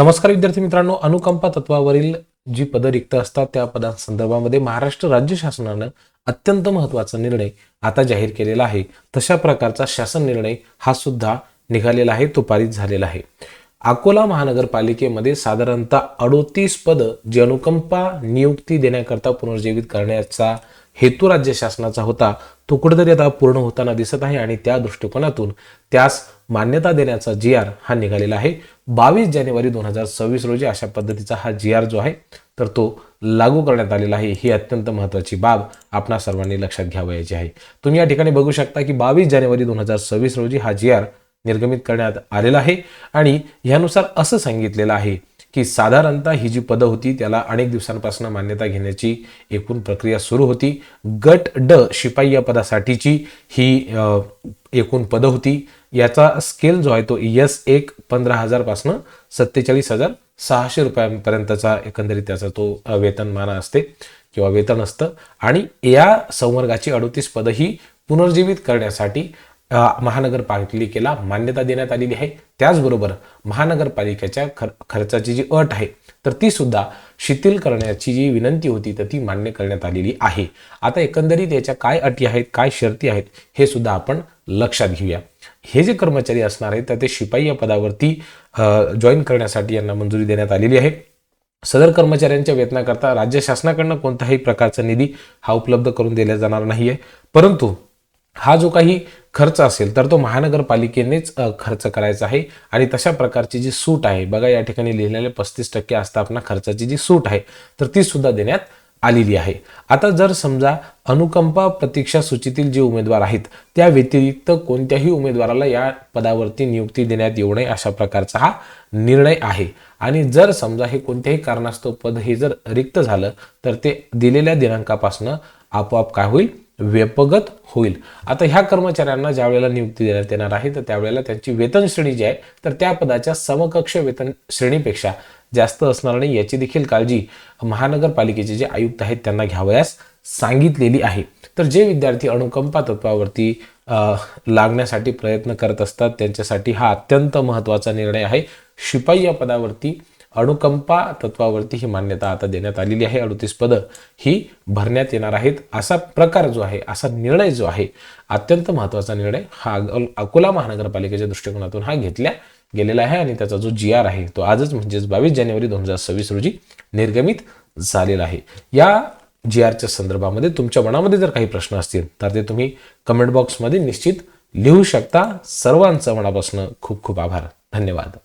नमस्कार विद्यार्थी मित्रांनो अनुकंपा तत्वावरील जी पदं रिक्त असतात त्या पदांसंदर्भामध्ये महाराष्ट्र राज्य शासनानं अत्यंत महत्त्वाचा निर्णय आता जाहीर केलेला आहे. तशा प्रकारचा शासन निर्णय हा सुद्धा निघालेला आहे तो पारित झालेला आहे. अकोला महानगरपालिकेमध्ये साधारणतः अडोतीस पदं जी अनुकंपा नियुक्ती देण्याकरता पुनर्जीवित करण्याचा हेतू राज्य शासनाचा होता तो कुठेतरी आता पूर्ण होताना दिसत आहे आणि त्या दृष्टिकोनातून त्यास मान्यता देण्याचा जी आर हा निघालेला आहे. बावीस जानेवारी दोन हजार सव्वीस रोजी अशा पद्धतीचा हा जी आर जो आहे तर तो लागू करण्यात आलेला आहे. ही अत्यंत महत्त्वाची बाब आपणा सर्वांनी लक्षात घ्यावयाची आहे. तुम्ही या ठिकाणी बघू शकता की बावीस जानेवारी दोन हजार सव्वीस रोजी हा जी आर निर्गमित करण्यात आलेला आहे आणि ह्यानुसार असं सांगितलेलं आहे की साधारणतः ही जी पदं होती त्याला अनेक दिवसांपासून मान्यता घेण्याची एकूण प्रक्रिया सुरू होती. गट ड शिपाई या पदासाठीची ही एकूण पदं होती. याचा स्केल जो आहे तो यस एक पंधरा हजारपासनं सत्तेचाळीस हजार सहाशे रुपयांपर्यंतचा एकंदरीत त्याचा तो वेतनमाना असते किंवा वेतन असतं. आणि या संवर्गाची अडोतीस पदं ही पुनर्जीवित करण्यासाठी महानगरपालिकेला मान्यता देण्यात आलेली आहे. त्याचबरोबर महानगरपालिकेच्या खर खर्चाची जी अट आहे तर ती सुद्धा शिथिल करण्याची जी विनंती होती तर ती मान्य करण्यात आलेली आहे. आता एकंदरीत याच्या काय अटी आहेत काय शर्ती आहेत हे सुद्धा आपण लक्षात घेऊया. हे जे कर्मचारी असणार आहेत तर ते शिपाई या पदावरती जॉईन करण्यासाठी यांना मंजुरी देण्यात आलेली आहे. सदर कर्मचाऱ्यांच्या वेतनाकरता राज्य शासनाकडनं कोणताही प्रकारचा निधी हा उपलब्ध करून दिला जाणार नाही आहे परंतु हा जो काही खर्च असेल तर तो महानगरपालिकेनेच खर्च करायचा आहे. आणि तशा प्रकारची जी सूट आहे बघा या ठिकाणी लिहिलेले पस्तीस टक्के आस्थापना खर्चाची जी सूट आहे तर ती सुद्धा देण्यात आलेली आहे. आता जर समजा अनुकंपा प्रतीक्षा सूचीतील जे उमेदवार आहेत त्या व्यतिरिक्त कोणत्याही उमेदवाराला या पदावरती नियुक्ती देण्यात येऊ नये अशा प्रकारचा हा निर्णय आहे. आणि जर समजा हे कोणत्याही कारणास्तव पद हे जर रिक्त झालं तर ते दिलेल्या दिनांकापासून आपोआप काय होईल? व्यपगत होईल. आता ह्या कर्मचाऱ्यांना ज्या वेळेला नियुक्ती देण्यात येणार आहे तर त्यावेळेला त्यांची वेतन श्रेणी जी आहे तर त्या पदाच्या समकक्ष वेतन श्रेणीपेक्षा जास्त असणार नाही. याची देखील काळजी महानगरपालिकेचे जे आयुक्त आहेत त्यांना घ्यावयास सांगितलेली आहे. तर जे विद्यार्थी अनुकंपा तत्वावरती लागण्यासाठी प्रयत्न करत असतात त्यांच्यासाठी हा अत्यंत महत्त्वाचा निर्णय आहे. शिपाई या पदावरती अणुकंपा तत्वावरती ही मान्यता आता देण्यात आलेली आहे. अडतीस पदं ही भरण्यात येणार आहेत. असा प्रकार जो आहे असा निर्णय जो आहे अत्यंत महत्त्वाचा निर्णय हा अकोला महानगरपालिकेच्या दृष्टिकोनातून हा घेतल्या गेलेला आहे आणि त्याचा जो जी आर आहे तो आजच म्हणजेच बावीस जानेवारी दोन हजार सव्वीस रोजी निर्गमित झालेला आहे. या जी आरच्या संदर्भामध्ये तुमच्या मनामध्ये जर काही प्रश्न असतील तर ते तुम्ही कमेंट बॉक्समध्ये निश्चित लिहू शकता. सर्वांचं मनापासून खूप खूप आभार. धन्यवाद.